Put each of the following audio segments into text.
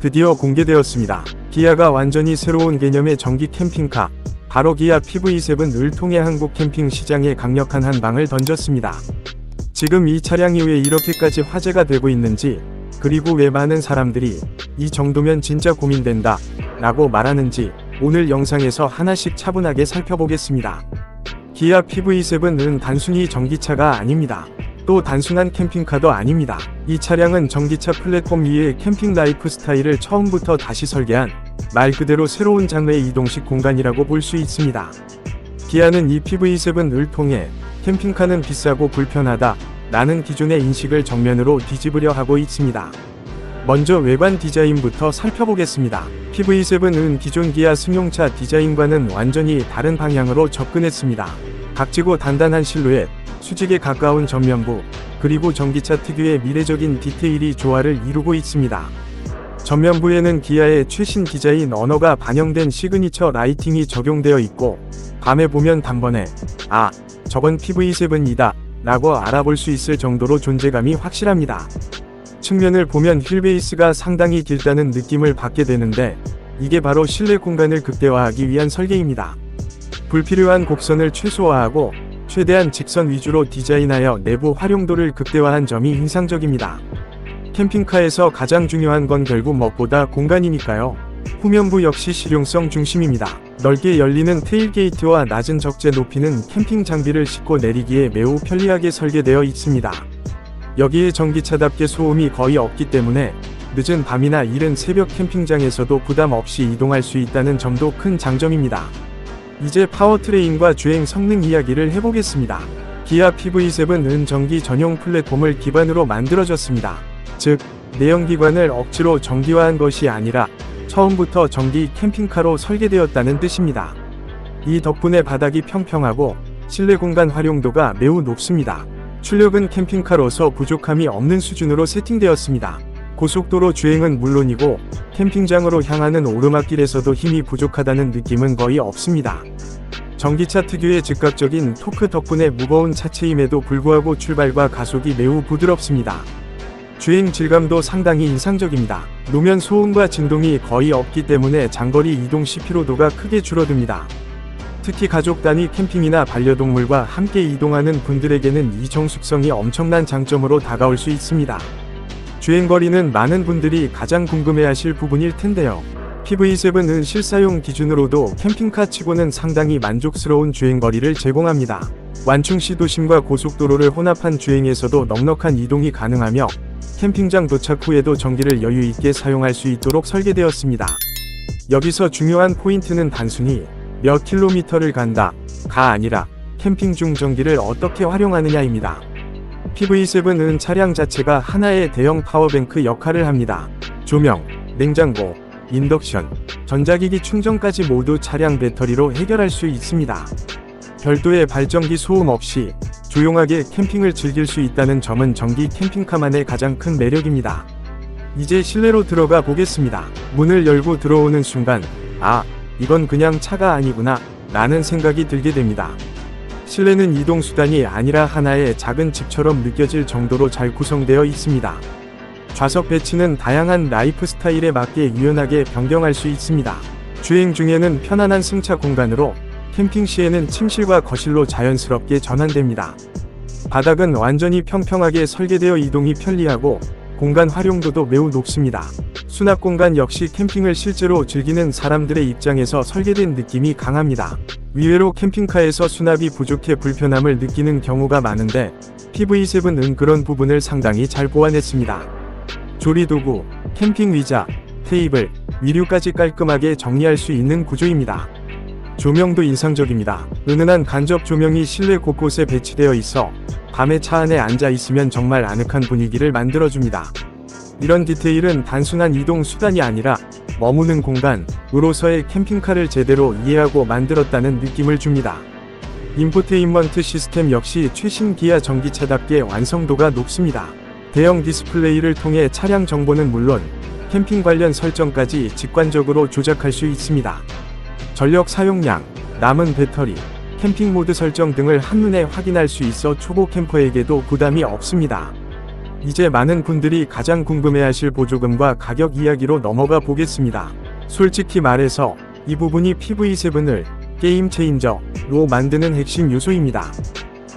드디어 공개되었습니다. 기아가 완전히 새로운 개념의 전기 캠핑카, 바로 기아 PV7을 통해 한국 캠핑 시장에 강력한 한 방을 던졌습니다. 지금 이 차량이 왜 이렇게까지 화제가 되고 있는지, 그리고 왜 많은 사람들이 이 정도면 진짜 고민된다 라고 말하는지 오늘 영상에서 하나씩 차분하게 살펴보겠습니다. 기아 PV7은 단순히 전기차가 아닙니다. 또 단순한 캠핑카도 아닙니다. 이 차량은 전기차 플랫폼 위에 캠핑 라이프 스타일을 처음부터 다시 설계한 말 그대로 새로운 장르의 이동식 공간이라고 볼 수 있습니다. 기아는 이 PV7을 통해 캠핑카는 비싸고 불편하다 라는 기존의 인식을 정면으로 뒤집으려 하고 있습니다. 먼저 외관 디자인부터 살펴보겠습니다. PV7은 기존 기아 승용차 디자인과는 완전히 다른 방향으로 접근했습니다. 각지고 단단한 실루엣, 수직에 가까운 전면부, 그리고 전기차 특유의 미래적인 디테일이 조화를 이루고 있습니다. 전면부에는 기아의 최신 디자인 언어가 반영된 시그니처 라이팅이 적용되어 있고, 밤에 보면 단번에, 아, 저건 PV7이다, 라고 알아볼 수 있을 정도로 존재감이 확실합니다. 측면을 보면 휠베이스가 상당히 길다는 느낌을 받게 되는데, 이게 바로 실내 공간을 극대화하기 위한 설계입니다. 불필요한 곡선을 최소화하고 최대한 직선 위주로 디자인하여 내부 활용도를 극대화한 점이 인상적입니다. 캠핑카에서 가장 중요한 건 결국 무엇보다 공간이니까요. 후면부 역시 실용성 중심입니다. 넓게 열리는 테일게이트와 낮은 적재 높이는 캠핑 장비를 싣고 내리기에 매우 편리하게 설계되어 있습니다. 여기에 전기차답게 소음이 거의 없기 때문에 늦은 밤이나 이른 새벽 캠핑장에서도 부담 없이 이동할 수 있다는 점도 큰 장점입니다. 이제 파워트레인과 주행 성능 이야기를 해보겠습니다. 기아 PV7은 전기 전용 플랫폼을 기반으로 만들어졌습니다. 즉, 내연기관을 억지로 전기화한 것이 아니라 처음부터 전기 캠핑카로 설계되었다는 뜻입니다. 이 덕분에 바닥이 평평하고 실내 공간 활용도가 매우 높습니다. 출력은 캠핑카로서 부족함이 없는 수준으로 세팅되었습니다. 고속도로 주행은 물론이고 캠핑장으로 향하는 오르막길에서도 힘이 부족하다는 느낌은 거의 없습니다. 전기차 특유의 즉각적인 토크 덕분에 무거운 차체임에도 불구하고 출발과 가속이 매우 부드럽습니다. 주행 질감도 상당히 인상적입니다. 노면 소음과 진동이 거의 없기 때문에 장거리 이동 시 피로도가 크게 줄어듭니다. 특히 가족 단위 캠핑이나 반려동물과 함께 이동하는 분들에게는 이 정숙성이 엄청난 장점으로 다가올 수 있습니다. 주행거리는 많은 분들이 가장 궁금해하실 부분일 텐데요. PV7은 실사용 기준으로도 캠핑카 치고는 상당히 만족스러운 주행거리를 제공합니다. 완충시 도심과 고속도로를 혼합한 주행에서도 넉넉한 이동이 가능하며 캠핑장 도착 후에도 전기를 여유 있게 사용할 수 있도록 설계되었습니다. 여기서 중요한 포인트는 단순히 몇 킬로미터를 간다, 가 아니라 캠핑 중 전기를 어떻게 활용하느냐입니다. PV7은 차량 자체가 하나의 대형 파워뱅크 역할을 합니다. 조명, 냉장고, 인덕션, 전자기기 충전까지 모두 차량 배터리로 해결할 수 있습니다. 별도의 발전기 소음 없이 조용하게 캠핑을 즐길 수 있다는 점은 전기 캠핑카만의 가장 큰 매력입니다. 이제 실내로 들어가 보겠습니다. 문을 열고 들어오는 순간, 아, 이건 그냥 차가 아니구나, 라는 생각이 들게 됩니다. 실내는 이동수단이 아니라 하나의 작은 집처럼 느껴질 정도로 잘 구성되어 있습니다. 좌석 배치는 다양한 라이프 스타일에 맞게 유연하게 변경할 수 있습니다. 주행 중에는 편안한 승차 공간으로 캠핑 시에는 침실과 거실로 자연스럽게 전환됩니다. 바닥은 완전히 평평하게 설계되어 이동이 편리하고 공간 활용도도 매우 높습니다. 수납 공간 역시 캠핑을 실제로 즐기는 사람들의 입장에서 설계된 느낌이 강합니다. 의외로 캠핑카에서 수납이 부족해 불편함을 느끼는 경우가 많은데 PV7은 그런 부분을 상당히 잘 보완했습니다. 조리도구, 캠핑 의자, 테이블, 위류까지 깔끔하게 정리할 수 있는 구조입니다. 조명도 인상적입니다. 은은한 간접 조명이 실내 곳곳에 배치되어 있어 밤에 차 안에 앉아 있으면 정말 아늑한 분위기를 만들어줍니다. 이런 디테일은 단순한 이동 수단이 아니라 머무는 공간으로서의 캠핑카를 제대로 이해하고 만들었다는 느낌을 줍니다. 인포테인먼트 시스템 역시 최신 기아 전기차답게 완성도가 높습니다. 대형 디스플레이를 통해 차량 정보는 물론 캠핑 관련 설정까지 직관적으로 조작할 수 있습니다. 전력 사용량, 남은 배터리, 캠핑 모드 설정 등을 한눈에 확인할 수 있어 초보 캠퍼에게도 부담이 없습니다. 이제 많은 분들이 가장 궁금해하실 보조금과 가격 이야기로 넘어가 보겠습니다. 솔직히 말해서 이 부분이 PV7을 게임 체인저로 만드는 핵심 요소입니다.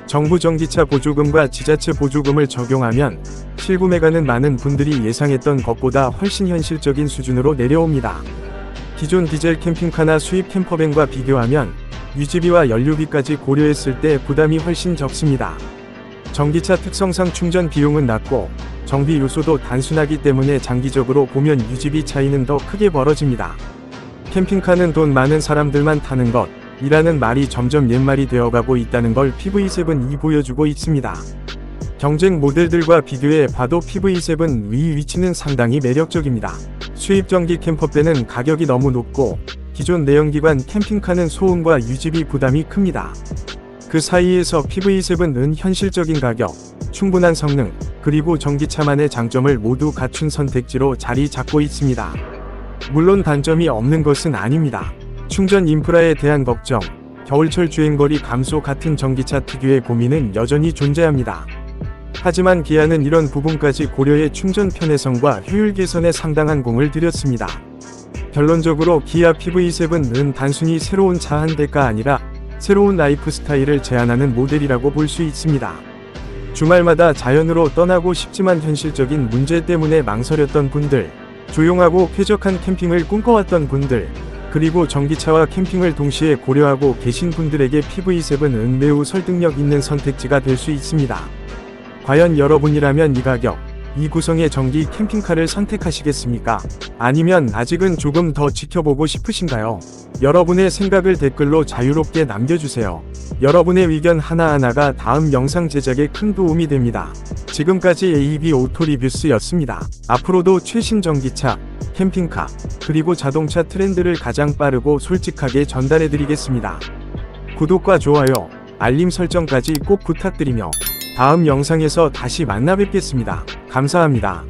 정부 전기차 보조금과 지자체 보조금을 적용하면 실구매가는 많은 분들이 예상했던 것보다 훨씬 현실적인 수준으로 내려옵니다. 기존 디젤 캠핑카나 수입 캠퍼밴과 비교하면 유지비와 연료비까지 고려했을 때 부담이 훨씬 적습니다. 전기차 특성상 충전 비용은 낮고 정비 요소도 단순하기 때문에 장기적으로 보면 유지비 차이는 더 크게 벌어집니다. 캠핑카는 돈 많은 사람들만 타는 것, 이라는 말이 점점 옛말이 되어가고 있다는 걸 PV7이 보여주고 있습니다. 경쟁 모델들과 비교해 봐도 PV7 위 위치는 상당히 매력적입니다. 수입 전기 캠퍼밴은 가격이 너무 높고 기존 내연기관 캠핑카는 소음과 유지비 부담이 큽니다. 그 사이에서 PV7은 현실적인 가격, 충분한 성능, 그리고 전기차만의 장점을 모두 갖춘 선택지로 자리 잡고 있습니다. 물론 단점이 없는 것은 아닙니다. 충전 인프라에 대한 걱정, 겨울철 주행거리 감소 같은 전기차 특유의 고민은 여전히 존재합니다. 하지만 기아는 이런 부분까지 고려해 충전 편의성과 효율 개선에 상당한 공을 들였습니다. 결론적으로 기아 PV7은 단순히 새로운 차 한 대가 아니라 새로운 라이프 스타일을 제안하는 모델이라고 볼 수 있습니다. 주말마다 자연으로 떠나고 싶지만 현실적인 문제 때문에 망설였던 분들, 조용하고 쾌적한 캠핑을 꿈꿔왔던 분들, 그리고 전기차와 캠핑을 동시에 고려하고 계신 분들에게 PV7은 매우 설득력 있는 선택지가 될 수 있습니다. 과연 여러분이라면 이 가격, 이 구성의 전기 캠핑카를 선택하시겠습니까? 아니면 아직은 조금 더 지켜보고 싶으신가요? 여러분의 생각을 댓글로 자유롭게 남겨주세요. 여러분의 의견 하나하나가 다음 영상 제작에 큰 도움이 됩니다. 지금까지 AEB 오토리뷰스였습니다. 앞으로도 최신 전기차, 캠핑카, 그리고 자동차 트렌드를 가장 빠르고 솔직하게 전달해드리겠습니다. 구독과 좋아요, 알림 설정까지 꼭 부탁드리며 다음 영상에서 다시 만나 뵙겠습니다. 감사합니다.